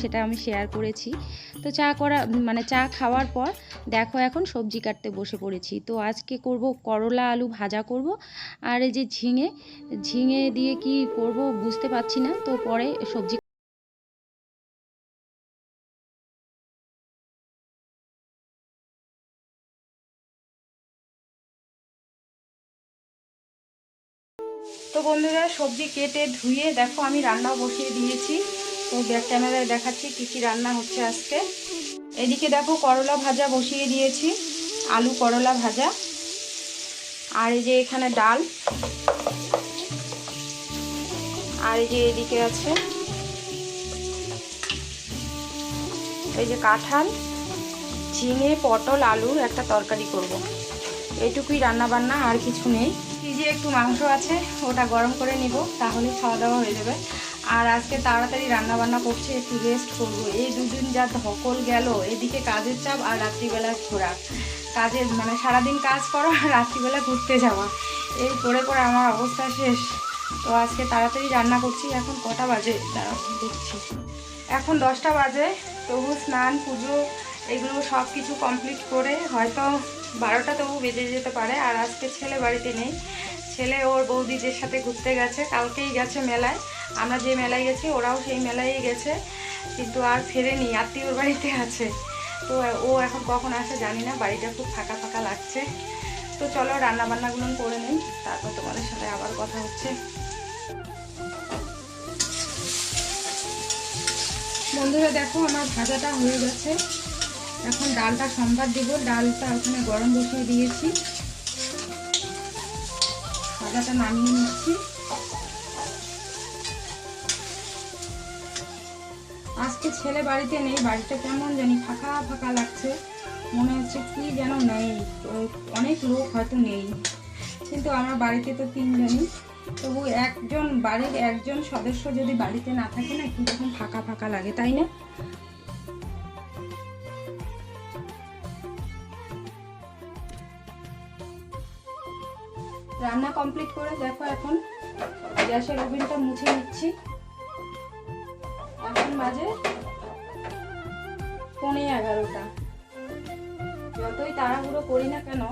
সেটা আমি শেয়ার করেছি। তো চা করা মানে চা খাওয়ার পর দেখো এখন সবজি কাটতে বসে পড়েছি। তো আজকে করব করলা আলু ভাজা করব। আর এই যে ঝিঙে ঝিঙে দিয়ে কি করব বুঝতে পারছি না। তো পরে সবজি তো বন্ধুরা সবজি কেটে ধুয়ে দেখো আমি রান্নাও বসিয়ে দিয়েছি। তো ব্যাক ক্যামেরায় দেখাচ্ছি কী কী রান্না হচ্ছে আজকে। এদিকে দেখো করলা ভাজা বসিয়ে দিয়েছি, আলু করলা ভাজা, আর এই যে এখানে ডাল, আর এই যে এদিকে আছে এই যে কাঁঠাল, ঝিঙে, পটল আলুর একটা তরকারি করব। এইটুকুই রান্না বান্না আর কিছু নেই। ফ্রিজে একটু মাংস আছে, ওটা গরম করে নিব, তাহলে খাওয়া দাওয়া হয়ে যাবে। আর আজকে তাড়াতাড়ি রান্না বান্না করছে, একটু রেস্ট করব। এই দুদিন যা ধকল গেল, এদিকে কাজের চাপ আর রাত্রিবেলা ঘোরা। কাজের মানে সারাদিন কাজ করো আর রাত্রিবেলা ঘুরতে যাওয়া। এই করে করে আমার অবস্থা শেষ। তো আজকে তাড়াতাড়ি রান্না করছি, এখন কটা বাজে? দাঁড়াও, দেখছি। এখন দশটা বাজে, তবু স্নান, পুজো, এগুলো সব কিছু কমপ্লিট করে হয়তো বারোটা তবু বেজে যেতে পারে। আর আজকে ছেলে বাড়িতে নেই। ছেলে ওর বৌদিদের সাথে ঘুরতে গেছে, কালকেই গেছে মেলায়। আমরা যে মেলায় গেছি, ওরাও সেই মেলায় গেছে। কিন্তু আর ফেরেনি, আত্মীয়র বাড়িতে আছে। তো ও এখন কখন আসে জানি না, বাড়িটা খুব ফাঁকা ফাঁকা লাগছে। তো চলো রান্না বান্নাগুলো করে নিই, তারপর তোমাদের সাথে আবার কথা হচ্ছে। বন্ধুরা, দেখো আমার ভাজাটা হয়ে গেছে। এখন ডালটা সম্বাদ দিব। ডালটা ওখানে গরম বসিয়ে দিয়েছি। ভাজাটা নামিয়ে নিচ্ছি। আজকে ছেলে বাড়িতে নেই বাড়িটা কেমন জানি ফাঁকা ফাঁকা লাগছে। মনে হচ্ছে কি যেন নেই অনেক লোক হয়তো নেই। কিন্তু আমার বাড়িতে তো তিনজনই, তবু একজন বাড়ির একজন সদস্য যদি বাড়িতে না থাকে না, কি তখন ফাঁকা ফাঁকা লাগে, তাই না? রান্না কমপ্লিট করে দেখো এখন। গ্যাসের ওভেনটা মুছে নিচ্ছি। বাজে পৌনে এগারোটা। যতই তাড়াহুড়ো করি না কেন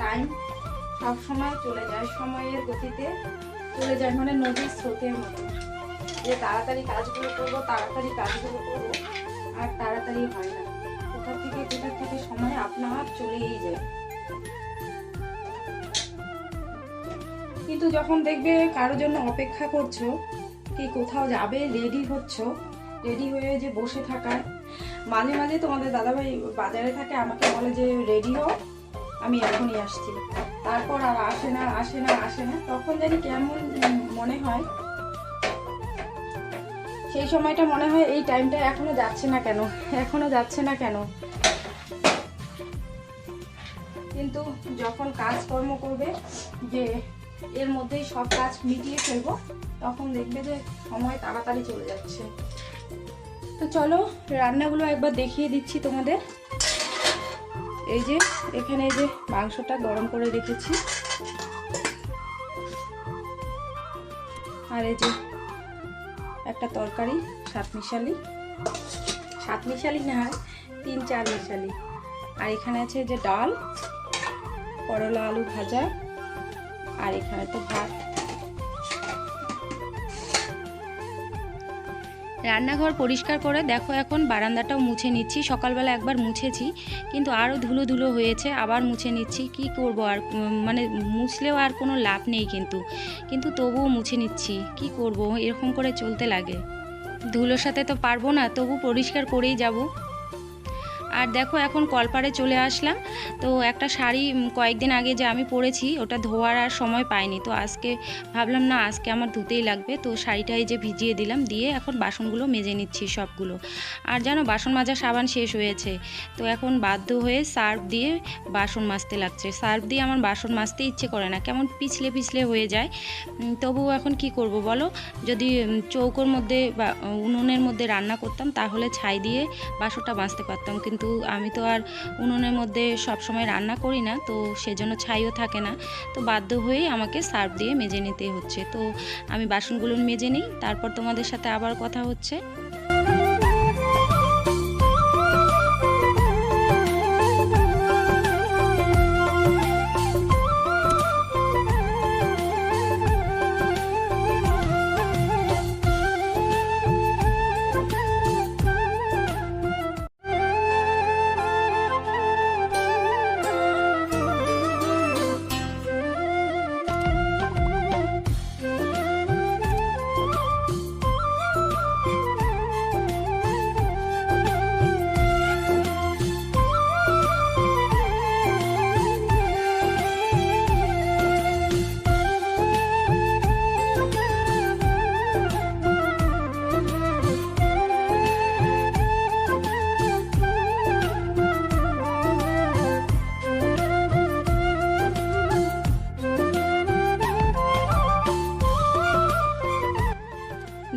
টাইম সব সময় চলে যায়, সময়ের গতিতে চলে যায় মানে নদীর স্রোতের মতো। যে তাড়াতাড়ি কাজগুলো করব, তাড়াতাড়ি কাজগুলো করব, আর তাড়াতাড়ি হয় না। কোথা থেকে কোথা থেকে সময় আপনার চলেই যায়। কিন্তু যখন দেখবে কারোর জন্য অপেক্ষা করছ কি কোথাও যাবে রেডি হচ্ছ? রেডি হয়ে যে বসে থাকার মাঝে মাঝে তোমাদের দাদাভাই বাজারে থাকে, আমাকে বলে যে রেডি হও, আমি এখনই আসছি। তারপর আর আসে না আসে না আসে না। তখন জানি কেমন মনে হয়। সেই সময়টা মনে হয় এই টাইমটা এখনও যাচ্ছে না কেন? এখনও যাচ্ছে না কেন? কিন্তু যখন কাজকর্ম করবে, যে এর মধ্যেই সব কাজ মিটিয়ে ফেলব। তখন দেখবে যে সময় তাড়াতাড়ি চলে যাচ্ছে। তো চলো, রান্নাগুলো একবার দেখিয়ে দিচ্ছি তোমাদের। এই যে, এখানে এই যে মাংসটা গরম করে রেখেছি। আর এই যে একটা তরকারি সাত মিশালি সাত মিশালি না, তিন চার মিশালি। আর এখানে আছে যে ডাল, করলা আলু ভাজা আর এখানে তো ভাত। রান্নাঘর পরিষ্কার করে দেখো এখন বারান্দাটাও মুছে নিচ্ছি। সকালবেলা একবার মুছেছি, কিন্তু আরও ধুলো ধুলো হয়েছে, আবার মুছে নিচ্ছি। কি করব আর মানে মুছলেও আর কোনো লাভ নেই কিন্তু। কিন্তু তবুও মুছে নিচ্ছি। কি করব? এরকম করে চলতে লাগে। ধুলোর সাথে তো পারব না, তবু পরিষ্কার করেই যাব। আর দেখো এখন কলপারে চলে আসলাম। তো একটা শাড়ি কয়েকদিন আগে যে আমি পরেছি, ওটা ধোয়ার আর সময় পাইনি। তো আজকে ভাবলাম, না, আজকে আমার ধুতেই লাগবে। তো শাড়িটা এই যে ভিজিয়ে দিলাম, দিয়ে এখন বাসনগুলো মেজে নিচ্ছি সবগুলো। আর জানো, বাসন মাজা সাবান শেষ হয়েছে। তো এখন বাধ্য হয়ে সার্ফ দিয়ে বাসন মাজতে লাগছে। সার্ফ দিয়ে আমার বাসন মাজতে ইচ্ছে করে না। কেমন পিছলে পিছলে হয়ে যায়। তবুও এখন কি করব বলো? যদি চৌকোর মধ্যে বা, উনুনের মধ্যে রান্না করতাম, তাহলে ছাই দিয়ে বাসনটা মাজতে পারতাম। কিন্তু আমি তো আর উনুনের মধ্যে সব সময় রান্না করি না, তো সেজন্য ছাইও থাকে না। তো বাধ্য হয়েই আমাকে সার্ফ দিয়ে মেজে নিতে হচ্ছে। তো আমি বাসনগুলো মেজে নিই, তারপর তোমাদের সাথে আবার কথা হচ্ছে।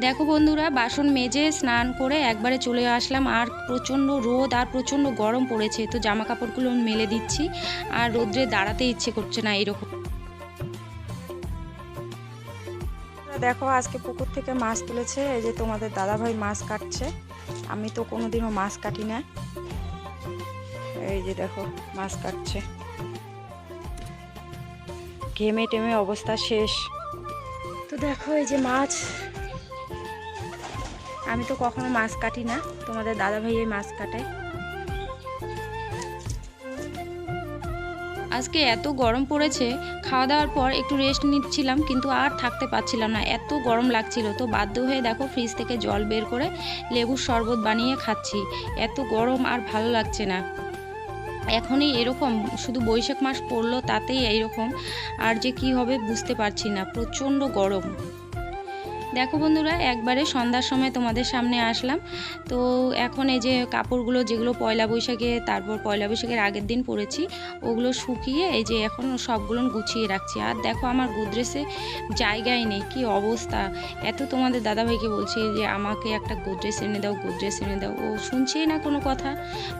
দেখো বন্ধুরা বাসন মেজে স্নান করে একবারে চলে আসলাম। আর প্রচণ্ড রোদ আর প্রচণ্ড গরম পড়েছে তো জামা কাপড়গুলো মেলে দিচ্ছি। আর রোদ্রে দাঁড়াতে ইচ্ছে করছে না এরকম। দেখো আজকে পুকুর থেকে মাছ তুলেছে এই যে তোমাদের দাদাভাই মাছ কাটছে। আমি তো কোনোদিনও মাছ কাটি না। এই যে দেখো মাছ কাটছে। ঘেমে টেমে অবস্থা শেষ। তো দেখো এই যে মাছ আমি তো কখনো মাছ কাটি না। তোমাদের দাদাভাই এই মাছ কাটে। আজকে এত গরম পড়েছে খাওয়া দাওয়ার পর একটু রেস্ট নিচ্ছিলাম, কিন্তু আর থাকতে পারছিলাম না। এত গরম লাগছিল, তো বাধ্য হয়ে দেখো ফ্রিজ থেকে জল বের করে লেবুর শরবত বানিয়ে খাচ্ছি। এত গরম আর ভালো লাগছে না। এখনই এরকম, শুধু বৈশাখ মাস পড়ল তাতেই এইরকম। আর যে কি হবে বুঝতে পারছি না, প্রচণ্ড গরম। দেখো বন্ধুরা, একবারে সন্ধ্যার সময় তোমাদের সামনে আসলাম। তো এখন এই যে কাপড়গুলো, যেগুলো পয়লা বৈশাখে, তারপর পয়লা বৈশাখের আগের দিন পরেছি, ওগুলো শুকিয়ে এই যে এখন সবগুলো গুছিয়ে রাখছি। আর দেখো আমার গোদরেজে জায়গায় নেই, কি অবস্থা। এত তোমাদের দাদাভাইকে বলছি যে, আমাকে একটা গোদরেজ এনে দাও, গোদরেজ এনে দাও। ও শুনছেই না কোনো কথা।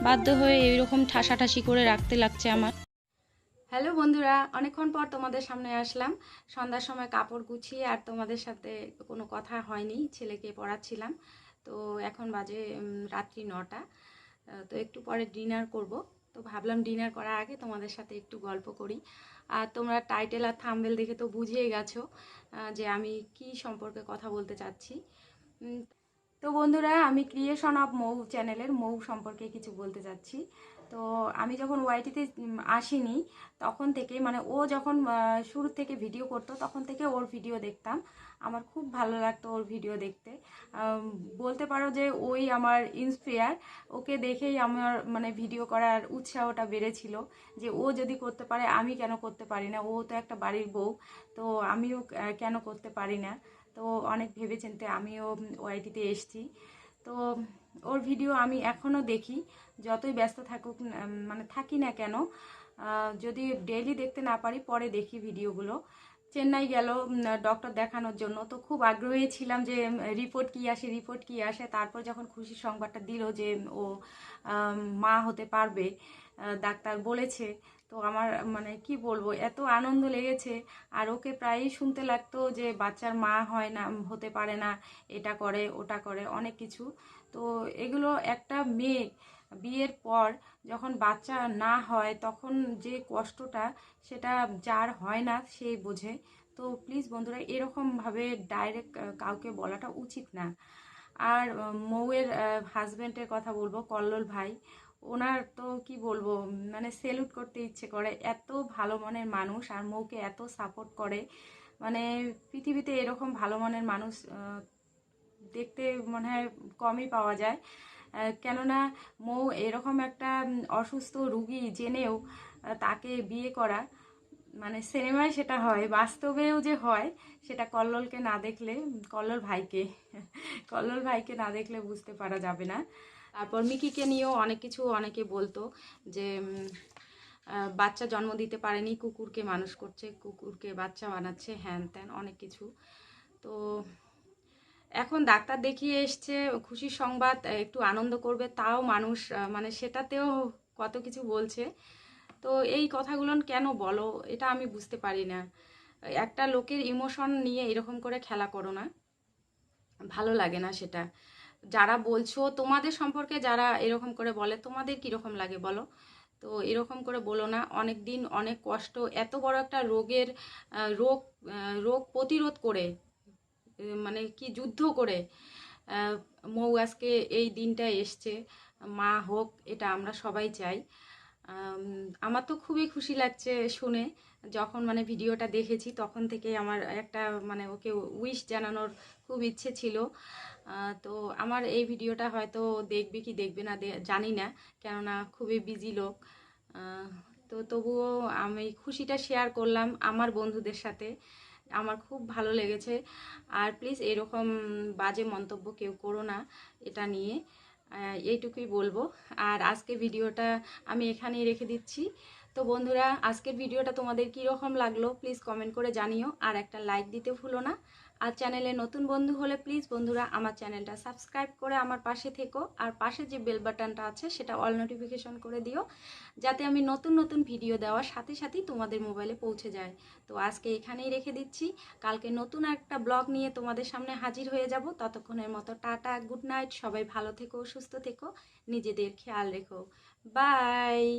বাধ্য হয়ে এইরকম ঠাসাঠাসি করে রাখতে লাগছে আমার। হ্যালো বন্ধুরা, অনেকক্ষণ পর তোমাদের সামনে আসলাম। সন্ধ্যার সময় কাপড় গুছিয়ে আর তোমাদের সাথে কোনো কথা হয়নি, ছেলেকে পড়াচ্ছিলাম। তো এখন বাজে রাত্রি নটা। তো একটু পরে ডিনার করব। তো ভাবলাম ডিনার করার আগে তোমাদের সাথে একটু গল্প করি। আর তোমরা টাইটেল আর থাম্বেল দেখে তো বুঝিয়ে গেছো যে আমি কি সম্পর্কে কথা বলতে চাচ্ছি। তো বন্ধুরা, আমি ক্রিয়েশন অফ মৌ চ্যানেলের মৌ সম্পর্কে কিছু বলতে চাচ্ছি। তো আমি যখন ওয়াইটিতে আসিনি, তখন থেকে মানে ও যখন শুরু থেকে ভিডিও করতো, তখন থেকে ওর ভিডিও দেখতাম। আমার খুব ভালো লাগতো ওর ভিডিও দেখতে। বলতে পারো যে ওই আমার ইন্সপায়ার ওকে দেখেই আমার মানে ভিডিও করার উৎসাহটা বেড়েছিল যে ও যদি করতে পারে, আমি কেন করতে পারি না? ও তো একটা বাড়ির বউ, তো আমিও কেন করতে পারি না? তো অনেক ভেবেচিন্তে আমিও ওয়াইটিতে এসছি। তো ওর ভিডিও আমি এখনও দেখি, যতই ব্যস্ত থাকুক মানে থাকি না কেন যদি ডেইলি দেখতে না পারি, পরে দেখি ভিডিওগুলো চেন্নাই গেল ডক্টর দেখানোর জন্য। তো খুব আগ্রহী ছিলাম যে রিপোর্ট কি আসে রিপোর্ট কি আসে। তারপর যখন খুশির সংবাদটা দিল যে, ও মা হতে পারবে ডাক্তার বলেছে। তো আমার মানে কি বলব, এত আনন্দ লেগেছে। আর ওকে প্রায়ই শুনতে লাগতো যে, বাচ্চার মা হয় না হতে পারে না, এটা করে, ওটা করে, অনেক কিছু। তো এগুলো একটা মেয়ে বিয়ের পর যখন বাচ্চা না হয় তখন যে কষ্টটা সেটা যার হয় না সেই বোঝে। তো প্লিজ বন্ধুরা এরকমভাবে ডাইরেক্ট কাউকে বলাটা উচিত না। আর মৌয়ের হাজব্যান্ডের কথা বলব, কল্লোল ভাই, ওনার তো কি বলব মানে সেলুট করতে ইচ্ছে করে, এত ভালো মনের মানুষ আর মৌকে এত সাপোর্ট করে। মানে পৃথিবীতে এরকম ভালো মনের মানুষ দেখতে মনে হয় কমই পাওয়া যায়। কেননা মৌ এরকম একটা অসুস্থ রুগী জেনেও তাকে বিয়ে করা মানে সিনেমায় সেটা হয়, বাস্তবেও যে হয়, সেটা কল্লোলকে না দেখলে, কল্লোল ভাইকে কল্লোল ভাইকে না দেখলে বুঝতে পারা যাবে না। তারপর মিকিকে নিয়েও অনেক কিছু অনেকে বলতো যে বাচ্চা জন্ম দিতে পারেনি, কুকুরকে মানুষ করছে, কুকুরকে বাচ্চা বানাচ্ছে, হ্যান ত্যান অনেক কিছু। তো এখন ডাক্তার দেখিয়ে এসছে খুশির সংবাদ একটু আনন্দ করবে, তাও মানুষ মানে সেটাতেও কত কিছু বলছে। তো এই কথাগুলো কেন বলো? এটা আমি বুঝতে পারি না। একটা লোকের ইমোশন নিয়ে এরকম করে খেলা করো না। ভালো লাগে না সেটা। যারা বলছো, তোমাদের সম্পর্কে যারা এরকম করে বলে, তোমাদের কীরকম লাগে বলো? তো এরকম করে বলো না। অনেক দিন অনেক কষ্ট, এত বড় একটা রোগের রোগ রোগ প্রতিরোধ করে মানে কি যুদ্ধ করে মৌ আজকে এই দিনটা এসছে, মা হোক, এটা আমরা সবাই চাই। আমার তো খুবই খুশি লাগছে শুনে, যখন মানে ভিডিওটা দেখেছি, তখন থেকে আমার একটা মানে ওকে উইশ জানানোর খুব ইচ্ছে ছিল। তো আমার এই ভিডিওটা হয়তো দেখবে কি দেখবে না জানি না, কেননা খুবই বিজি লোক। তো তবুও আমি খুশিটা শেয়ার করলাম আমার বন্ধুদের সাথে। আমার খুব ভালো লেগেছে। আর প্লিজ এরকম বাজে মন্তব্য কেউ করো না এটা নিয়ে। এইটুকুই বলব। আর আজকে ভিডিওটা আমি এখানেই রেখে দিচ্ছি। তো বন্ধুরা, আজকের ভিডিওটা তোমাদের কীরকম লাগল প্লিজ কমেন্ট করে জানিও। আর একটা লাইক দিতে ভুলো না। আর চ্যানেলে নতুন বন্ধু হলে প্লিজ বন্ধুরা আমার চ্যানেলটা সাবস্ক্রাইব করে আমার পাশে থেকো আর পাশে যে বেল বাটনটা আছে সেটা অল নোটিফিকেশন করে দিও, যাতে আমি নতুন নতুন ভিডিও দেওয়ার সাথে সাথেই তোমাদের মোবাইলে পৌঁছে যায়। তো আজকে এখানেই রেখে দিচ্ছি। কালকে নতুন একটা ব্লগ নিয়ে তোমাদের সামনে হাজির হয়ে যাব। ততক্ষণের মতো টাটা, গুড নাইট, সবাই ভালো থেকো, সুস্থ থেকো, নিজেদের খেয়াল রেখো। বাই!